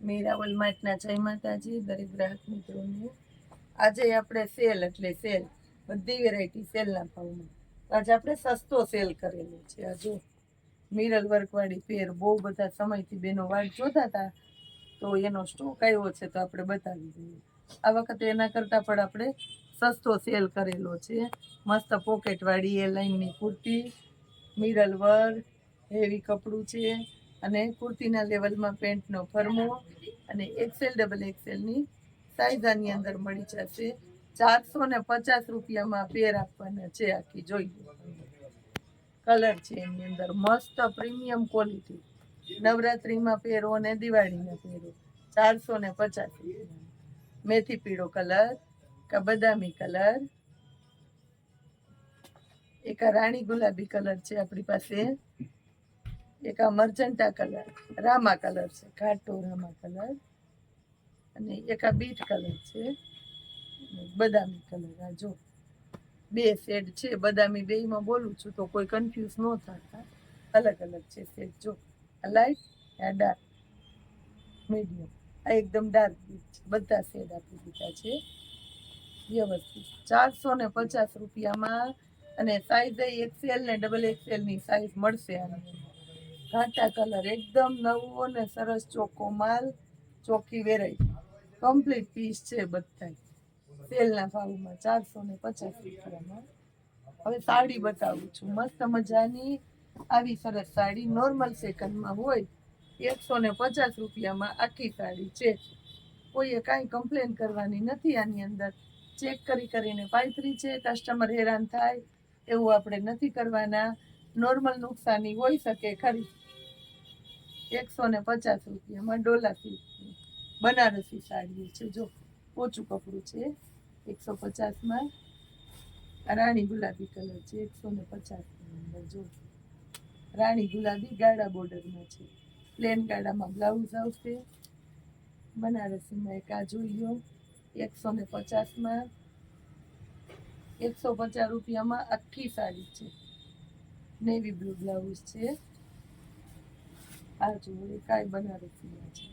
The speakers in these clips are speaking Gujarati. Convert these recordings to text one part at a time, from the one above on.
મીરાવલ માર્ટના જય માતાજી, દરેક ગ્રાહક મિત્રોને. આજે આપણે સેલ એટલે સેલ, બધી વેરાયટી સેલના ભાવમાં. આજે આપણે સસ્તો સેલ કરેલો છે. આ જો મિરલ વર્કવાળી પેર બહુ બધા સમયથી બેનો વાટ જોતા હતા, તો એનો સ્ટોક આવ્યો છે તો આપણે બતાવી દઈએ. આ વખતે એના કરતાં પણ આપણે સસ્તો સેલ કરેલો છે. મસ્ત પોકેટવાળી એ લાઈનની કુર્તી મિરલ વર્ક, હેવી કપડું છે. અને કુર્તીના લેવલમાં પેન્ટનો ફરમો અને એક્સેલ ડબલ એક્સેલની સાઈઝ આની અંદર મળી જશે. ચારસો ને પચાસ રૂપિયામાં પેર આપવાના છે આખી, જોઈ કલર છે એની અંદર, મસ્ત પ્રીમિયમ ક્વોલિટી નવરાત્રિમાં પહેરો અને દિવાળીમાં પહેરો, ચારસો ને પચાસ રૂપિયા મેથી પીળો કલર કા બદામી કલર એક રાણી ગુલાબી કલર છે આપણી પાસે. એક આ મરજન્ટા કલર, રામા કલર છે, ઘાટો રામા કલર. અને એક આ બીટ કલર છે બદામી કલર આ જો. બે શેડ છે, બદામી બેયમાં બોલું છું તો કોઈ કન્ફ્યુઝ ન થતા. અલગ અલગ છે શેડ જો. આ લાઈટ આ ડાર્ક મીડિયમ આ એકદમ ડાર્ક બીટ છે. બધા શેડ આપી દીધા છે. વ્યવસ્થિત. ચારસો ને પચાસ રૂપિયામાં અને સાઈઝ એક્સેલ ને ડબલ એક્સેલની સાઈઝ મળશે આની. ઘાટા કલર એકદમ નવો ને સરસ ચોખ્ખો માલ, ચોખ્ખી વેરાયટી કમ્પ્લીટ પીસ છે બધા તેલના ભાવમાં ચારસો ને પચાસ રૂપિયામાં. હવે સાડી બતાવું છું. મસ્ત મજાની આવી સરસ સાડી. નોર્મલ સેકન્ડમાં હોય, એકસો ને પચાસ રૂપિયામાં આખી સાડી છે. કોઈએ કાંઈ કમ્પ્લેન કરવાની નથી આની અંદર. ચેક કરી કરીને પાયતરી છે કસ્ટમર હેરાન થાય, એવું આપણે નથી કરવાના. નોર્મલ નુકસાની હોઈ શકે ખરી. એકસો ને પચાસ રૂપિયામાં ડોલા બનારસી સાડી છે, જો. ઓછું કપડું છે, એકસો પચાસમાં. રાણી ગુલાબી કલર છે, એકસો ને પચાસની અંદર, જો. રાણી ગુલાબી ગાળા બોર્ડરમાં છે. પ્લેન ગાળામાં બ્લાઉઝ આવશે. બનારસીમાં એક આ જોઈ એકસો ને પચાસમાં. એકસો પચાસ રૂપિયામાં આખી સાડી છે. નેવી બ્લુ બ્લાઉઝ છે. આ જુઓ કાંઈ બનારસી છે.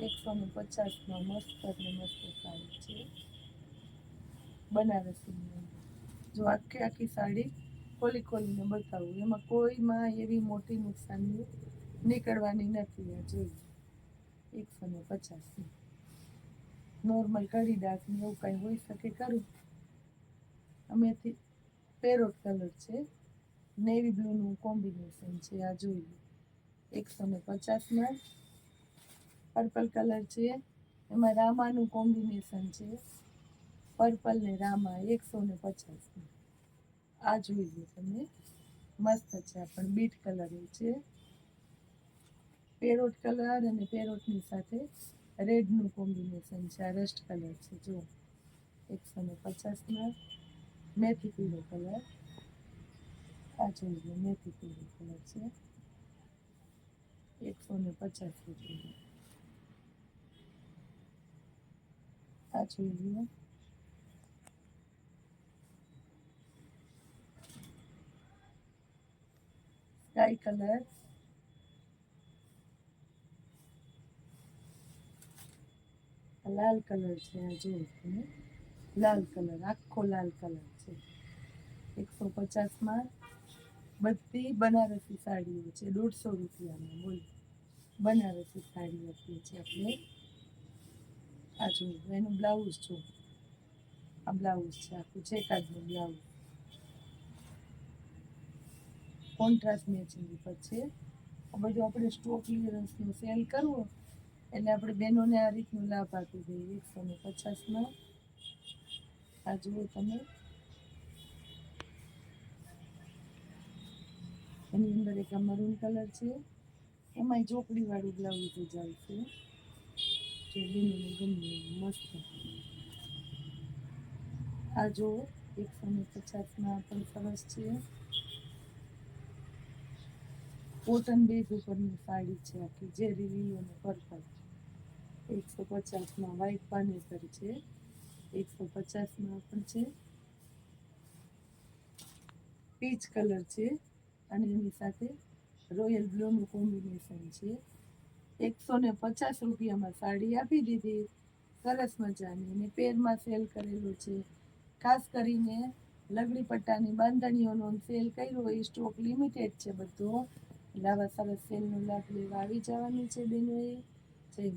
એકસો ને પચાસમાં મસ્ત ને મસ્ત સાડી છે. બનારસી જો આખી આખી સાડી ખોલી ખોલીને બતાવું. એમાં કોઈમાં એવી મોટી નુકસાની નીકળવાની નથી આ જોઈએ એકસો ને પચાસની. નોર્મલ કડી ડાકની એવું કાંઈ હોઈ શકે ખરું? અમેથી પેરોટ કલર છે નેવી બ્લુનું કોમ્બિનેશન છે આ જોઈ લો એકસો ને પચાસમાં પર્પલ કલર છે એમાં રામાનું કોમ્બિનેશન છે પર્પલ ને રામા એકસો ને પચાસમાં આ જોઈ લો તમે મસ્ત છે પણ બીટ કલર છે પેરોટ કલર અને પેરોટની સાથે રેડનું કોમ્બિનેશન છે આ રસ્ટ કલર છે જો એકસો ને પચાસમાં મેથી પીળો કલર. આ જોઈએ મેથી પીળો કલર છે. એકસો ને પચાસ રૂપિયા. આ જોઈએ સ્કાય કલર. લાલ કલર છે, આ જુઓ લાલ કલર, આખો લાલ કલર છે. એકસો પચાસમાં બધી બનારસી સાડીઓ છે. દોઢસો રૂપિયામાં, બોલો. બનારસી સાડી આપીએ છીએ આપણે આ જો એનું બ્લાઉઝ જો આ બ્લાઉઝ છે, આખું ચેકાજનું બ્લાઉઝ. કોન્ટ્રાસ્ટ મેચિંગ ઉપર છે. આ બધું આપણે સ્ટોક ક્લિયરન્સનું સેલ કરવો એટલે આપણે બહેનોને આ રીતનું લાભ આપી દઈએ એકસો ને પચાસમાં. આ જુઓ તમે. એની અંદર એક આ મરૂન કલર છે. એમાંય ચોકડીવાળું બ્લાઉઝ જાય છે. જે બહેનોને ગમે મસ્ત આ જો એકસો ને પચાસમાં પણ સરસ છે. કોટન બેઝ ઉપરની સાડી છે આખી, જે રીલી અને પર્પલ એકસો પચાસમાં વ્હાઈટ પાનેસર છે. એકસો પચાસમાં પણ છે. પીચ કલર છે. અને એની સાથે રોયલ બ્લુનું કોમ્બિનેશન છે. એકસો ને પચાસ રૂપિયામાં સાડી આપી દીધી. સરસ મજાની. અને પેરમાં સેલ કરેલું છે. ખાસ કરીને લગડી પટ્ટાની બાંધણીઓનો સેલ કર્યો એ સ્ટોક લિમિટેડ છે બધો. એટલે આવા સરસ સેલનો લાભ લેવા આવી જવાનું છે બેનોએ. જય